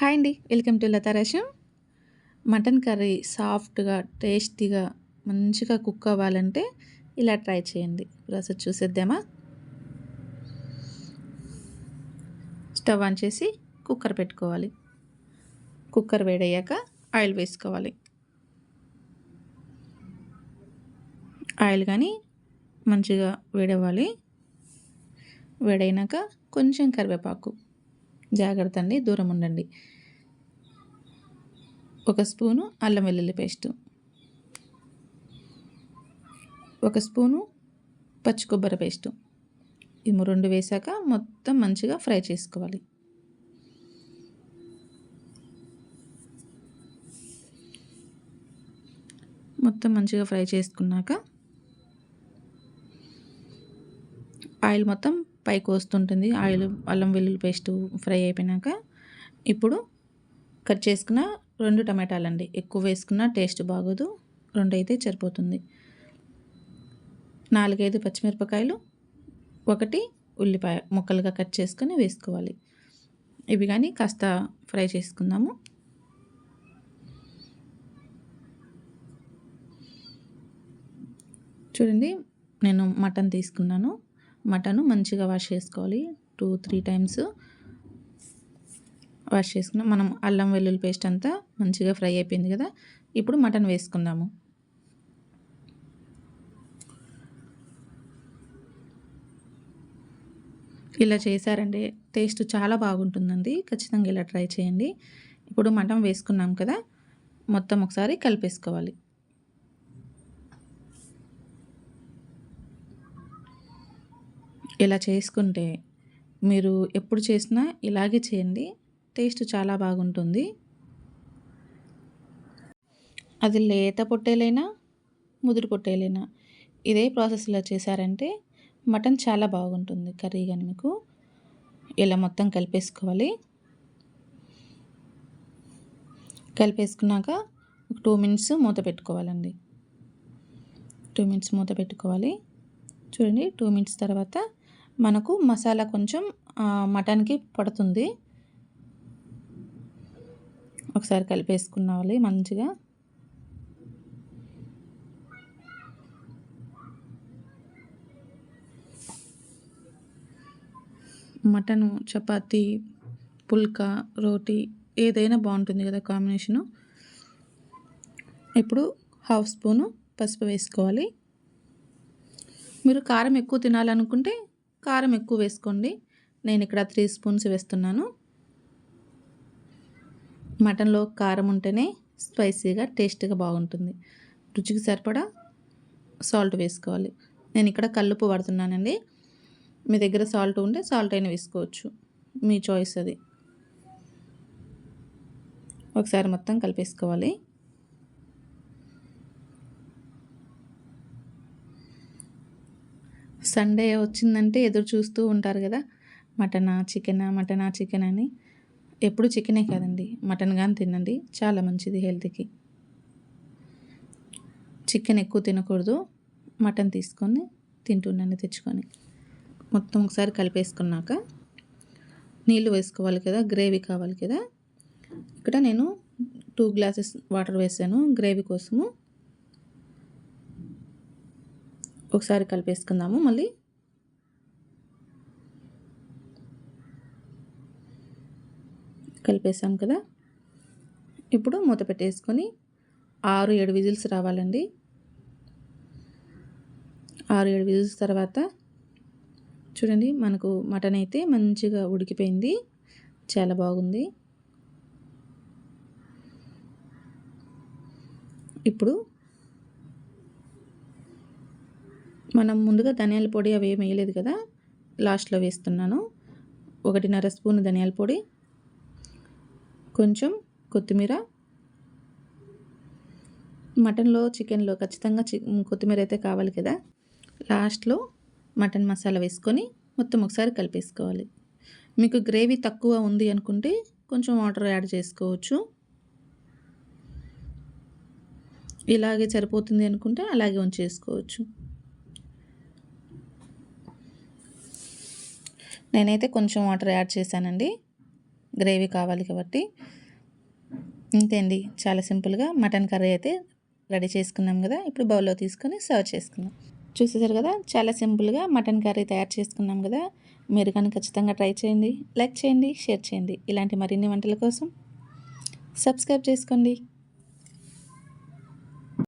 Hi అండి. Welcome to లతారాశం mutton curry సాఫ్ట్గా టేస్టీగా మంచిగా కుక్ అవ్వాలంటే ఇలా ట్రై చేయండి. ప్రాసెస్ చూసేద్దామా? స్టవ్ ఆన్ చేసి కుక్కర్ పెట్టుకోవాలి. కుక్కర్ వేడయ్యాక ఆయిల్ వేసుకోవాలి. ఆయిల్ కానీ మంచిగా వేడవ్వాలి. వేడైనాక కొంచెం కరివేపాకు. జాగ్రత్త అండి దూరం ఉండండి. ఒక స్పూను అల్లం వెల్లుల్లి పేస్టు. ఒక స్పూను పచ్చి కొబ్బరి పేస్టు. ఇవి రెండు వేసాక మొత్తం మంచిగా ఫ్రై చేసుకోవాలి. మొత్తం మంచిగా ఫ్రై చేసుకున్నాక ఆయిల్ మొత్తం పైకి వస్తుంటుంది. ఆయిల్ అల్లం వెల్లుల్లి పేస్ట్ ఫ్రై అయిపోయినాక ఇప్పుడు కట్ చేసుకున్న రెండు టమాటాలు అండి ఎక్కువ వేసుకున్న టేస్ట్ బాగోదు. రెండు అయితే సరిపోతుంది. నాలుగైదు పచ్చిమిరపకాయలు ఒకటి ఉల్లిపాయ ముక్కలుగా కట్ చేసుకొని వేసుకోవాలి. ఇవి కానీ కాస్త ఫ్రై చేసుకుందాము. చూడండి నేను మటన్ తీసుకున్నాను. మటన్ మంచిగా వాష్ చేసుకోవాలి. టూ త్రీ టైమ్స్ వాష్ చేసుకున్నాం. మనం అల్లం వెల్లుల్లి పేస్ట్ అంతా మంచిగా ఫ్రై అయిపోయింది కదా. ఇప్పుడు మటన్ వేసుకుందాము. ఇలా చేశారంటే టేస్ట్ చాలా బాగుంటుందండి. ఖచ్చితంగా ఇలా ట్రై చేయండి. ఇప్పుడు మటన్ వేసుకున్నాం కదా. మొత్తం ఒకసారి కలిపేసుకోవాలి. ఇలా చేసుకుంటే మీరు ఎప్పుడు చేసినా ఇలాగే చేయండి. టేస్ట్ చాలా బాగుంటుంది. అది లేత పొట్టేలైనా ముదురు పొట్టేలైనా ఇదే ప్రాసెస్లో చేశారంటే మటన్ చాలా బాగుంటుంది కర్రీ కానీ మీకు. ఇలా మొత్తం కలిపేసుకోవాలి. కలిపేసుకున్నాక ఒక టూ మినిట్స్ మూత పెట్టుకోవాలండి. టూ మినిట్స్ మూత పెట్టుకోవాలి. చూడండి టూ మినిట్స్ తర్వాత మనకు మసాలా కొంచెం మటన్కి పడుతుంది. ఒకసారి కలిపేసుకున్నావాలి మంచిగా. మటను చపాతి పుల్కా రోటీ ఏదైనా బాగుంటుంది కదా కాంబినేషను. ఇప్పుడు హాఫ్ స్పూను పసుపు వేసుకోవాలి. మీరు కారం ఎక్కువ తినాలనుకుంటే కారం ఎక్కువ వేసుకోండి. నేను ఇక్కడ త్రీ స్పూన్స్ వేస్తున్నాను. మటన్లో కారం ఉంటేనే స్పైసీగా టేస్ట్గా బాగుంటుంది. రుచికి సరిపడా సాల్ట్ వేసుకోవాలి. నేను ఇక్కడ కల్లుపు పడుతున్నానండి మీ దగ్గర సాల్ట్ ఉంటే సాల్ట్ అయినా వేసుకోవచ్చు. మీ చాయిస్ అది. ఒకసారి మొత్తం కలిపేసుకోవాలి. సండే వచ్చిందంటే ఎదురు చూస్తూ ఉంటారు కదా మటనా చికెనా మటనా చికెన్ అని. ఎప్పుడు చికెనే కాదండి మటన్ కానీ తినండి చాలా మంచిది హెల్త్కి. చికెన్ ఎక్కువ తినకూడదు మటన్ తీసుకొని తింటున్నాను తెచ్చుకొని. మొత్తం ఒకసారి కలిపేసుకున్నాక నీళ్ళు వేసుకోవాలి కదా గ్రేవీ కావాలి కదా. ఇక్కడ నేను టూ గ్లాసెస్ వాటర్ వేసాను గ్రేవీ కోసము. ఒకసారి కలిపేసుకుందాము మళ్ళీ. కలిపేసాం కదా. ఇప్పుడు మూత పెట్టేసుకొని ఆరు ఏడు విజిల్స్ రావాలండి. ఆరు ఏడు విజిల్స్ తర్వాత చూడండి మనకు మటన్ అయితే మంచిగా ఉడికిపోయింది. చాలా బాగుంది. ఇప్పుడు మనం ముందుగా ధనియాల పొడి అవి ఏమి వేయలేదు కదా లాస్ట్లో వేస్తున్నాను. ఒకటిన్నర స్పూన్ ధనియాల పొడి కొంచెం కొత్తిమీర. మటన్లో చికెన్లో ఖచ్చితంగా చి కొత్తిమీర అయితే కావాలి కదా. లాస్ట్లో మటన్ మసాలా వేసుకొని మొత్తం ఒకసారి కలిపేసుకోవాలి. మీకు గ్రేవీ తక్కువ ఉంది అనుకుంటే కొంచెం వాటర్ యాడ్ చేసుకోవచ్చు. ఇలాగే సరిపోతుంది అనుకుంటే అలాగే ఉంచేసుకోవచ్చు. నేనైతే కొంచెం వాటర్ యాడ్ చేశానండి. గ్రేవీ కావాలి కాబట్టి. ఇంతే అండి. చాలా సింపుల్గా మటన్ కర్రీ అయితే రెడీ చేసుకున్నాం కదా. ఇప్పుడు బౌల్లో తీసుకొని సర్వ్ చేసుకుందాం. చూసేసారు కదా? చాలా సింపుల్గా మటన్ కర్రీ తయారు చేసుకున్నాం కదా. మీరు కానీ ఖచ్చితంగా ట్రై చేయండి. లైక్ చేయండి షేర్ చేయండి. ఇలాంటి మరిన్ని వంటల కోసం సబ్స్క్రైబ్ చేసుకోండి.